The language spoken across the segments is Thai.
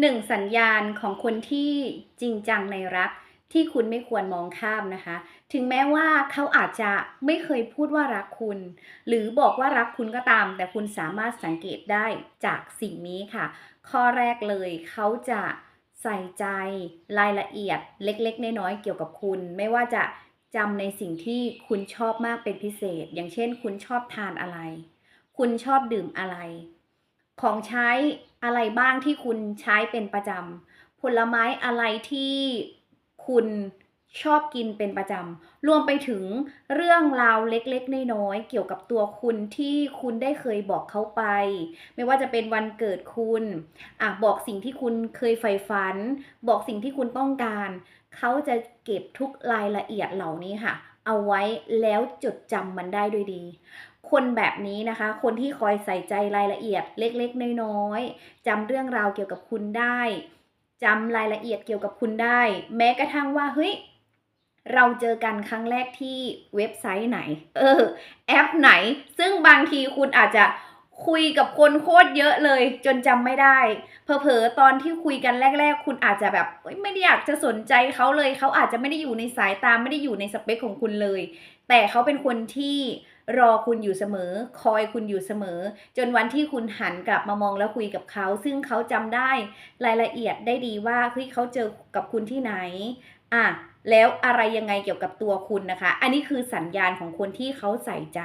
หนึ่งสัญญาณของคนที่จริงจังในรักที่คุณไม่ควรมองข้ามนะคะ ถึงแม้ว่าเขาอาจจะไม่เคยพูดว่ารักคุณ หรือบอกว่ารักคุณก็ตาม แต่คุณสามารถสังเกตได้จากสิ่งนี้ค่ะ ข้อแรกเลยเขาจะใส่ใจรายละเอียดเล็กๆ น้อยๆเกี่ยวกับคุณ ไม่ว่าจะจำในสิ่งที่คุณชอบมากเป็นพิเศษ อย่างเช่น คุณชอบทานอะไร คุณชอบดื่มอะไร ของใช้ อะไรบ้างที่คุณใช้เป็นประจำผลไม้อะไรที่คุณชอบกินเป็นประจำ รวมไปถึงเรื่องราวเล็กๆ น้อยๆ เกี่ยวกับตัวคุณที่คุณได้เคยบอกเขาไป ไม่ว่าจะเป็นวันเกิดคุณ อะ บอกสิ่งที่คุณเคยใฝ่ฝัน บอกสิ่งที่คุณต้องการ เขาจะเก็บทุกรายละเอียดเหล่านี้ค่ะ เอาไว้แล้วจดจำมันได้ด้วยดี คนแบบนี้นะคะ คนที่คอยใส่ใจรายละเอียดเล็กๆ น้อยๆจำเรื่องราวเกี่ยวกับคุณได้จำรายละเอียดเกี่ยวกับคุณได้ แม้กระทั่งว่าเฮ้ยเราเจอกันครั้งแรกที่เว็บไซต์ไหน เออ แอปไหน ซึ่งบางทีคุณอาจจะคุยกับคนโคตรเยอะเลย จนจำไม่ได้เผลอๆตอนที่คุยกันแรก ๆ คุณอาจจะแบบไม่ได้อยากจะสนใจเขาเลย เขาอาจจะไม่ได้อยู่ในสายตาไม่ได้อยู่ในสเปคของคุณเลย แต่เขาเป็นคนที่ รอคุณอยู่เสมอ คอยคุณอยู่เสมอ จนวันที่คุณหันกลับมามองแล้วคุยกับเขา ซึ่งเขาจำได้รายละเอียดได้ดีว่าเฮ้ยเขาเจอกับคุณที่ไหนอะแล้วอะไรยังไงเกี่ยวกับตัวคุณนะคะ อันนี้คือสัญญาณของคนที่เขาใส่ใจ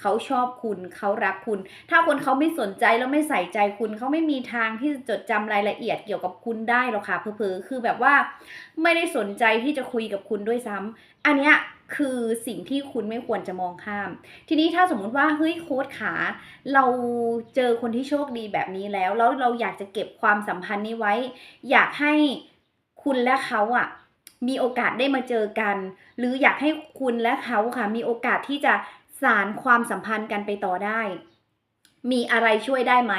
เขาชอบคุณ เขารักคุณ ถ้าคนเขาไม่สนใจแล้วไม่ใส่ใจคุณ เขาไม่มีทางที่จะจดจำรายละเอียดเกี่ยวกับคุณได้หรอกค่ะเพอๆคือแบบว่า ไม่ได้สนใจที่จะคุยกับคุณด้วยซ้ำอันเนี้ย คือสิ่งที่คุณไม่ควรจะมองข้าม ทีนี้ถ้าสมมุติว่าเฮ้ยโค้ดขา เราเจอคนที่โชคดีแบบนี้แล้ว แล้วเราอยากจะเก็บความสัมพันธ์นี้ไว้ อยากให้คุณและเขาอะมีโอกาสได้มาเจอกัน หรืออยากให้คุณและเขาค่ะมีโอกาสที่จะสารความสัมพันธ์กันไปต่อได้ มีอะไรช่วยได้ไหม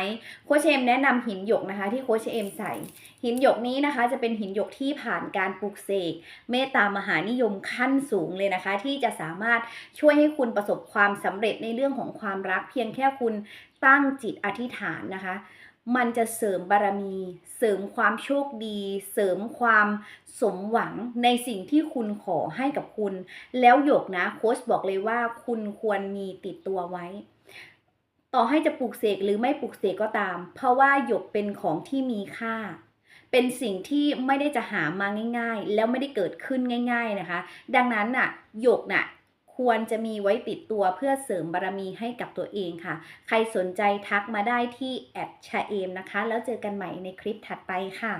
โคชเอมแนะนำหินหยกนะคะ ที่โคชเอมใส่ หินหยกนี้นะคะ จะเป็นหินหยกที่ผ่านการปลูกเสกเมตตามหานิยมขั้นสูงเลยนะคะ ที่จะสามารถช่วยให้คุณประสบความสำเร็จในเรื่องของความรัก เพียงแค่คุณตั้งจิตอธิษฐานนะคะ มันจะเสริมบารมี เสริมความโชคดี เสริมความสมหวังในสิ่งที่คุณขอให้กับคุณ แล้วหยกนะโค้ชบอกเลยว่าคุณควรมีติดตัวไว้ ต่อให้จะปลูกเสกหรือไม่ปลูกเสกก็ตาม เพราะว่าหยกเป็นของที่มีค่า เป็นสิ่งที่ไม่ได้จะหามาง่าย ๆ แล้วไม่ได้เกิดขึ้นง่าย ๆนะคะ ดังนั้นน่ะหยกน่ะควรจะมีไว้ติดตัวเพื่อเสริมบารมีให้กับตัวเองค่ะ ใครสนใจทักมาได้ที่แอดชาเอมนะคะ แล้วเจอกันใหม่ในคลิปถัดไปค่ะ